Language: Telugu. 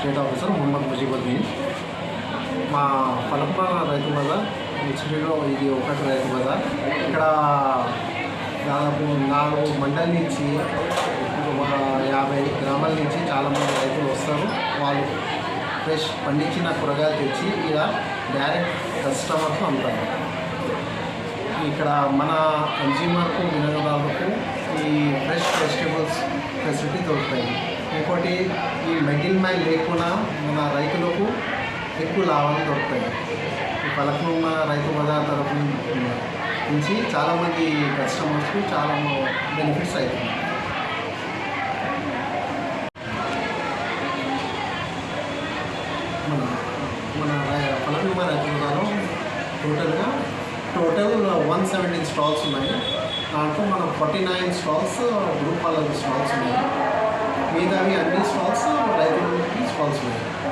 State officer Mohammed Mujeebuddin. మా పలంపాల రైతు బజార్ హెచ్డీలో ఇది ఒకటి రైతు బజార్. ఇక్కడ దాదాపు నాలుగు మండల నుంచి ఒక యాభై గ్రామాల నుంచి చాలామంది రైతులు వస్తారు. వాళ్ళు ఫ్రెష్ పండించిన కూరగాయలు తెచ్చి ఇలా డైరెక్ట్ కస్టమర్కు అమ్ముతారు. ఇక్కడ మన కన్జ్యూమర్కు వినియోగదారులకు ఈ ఫ్రెష్ వెజిటేబుల్స్ ఫెసిలిటీ దొరుకుతాయి. ఇంకోటి ఈ మిడిల్ మ్యాన్ లేకుండా మన రైతులకు ఎక్కువ లాభాలు దొరుకుతాయి. ఈ పలకనున్న రైతు బజార్ తరఫు నుంచి చాలామంది కస్టమర్స్కు చాలా బెనిఫిట్స్ అవుతుంది. మన మన పలకనున్న రైతు బజార్లో టోటల్గా టోటల్ వన్ సెవెంటీన్ స్టాల్స్ ఉన్నాయి. దాంట్లో మన ఫార్టీ నైన్ స్టాల్స్ గ్రూప్ వాళ్ళ స్టాల్స్ ఉన్నాయి. Medhavi Army is false or I think it's false?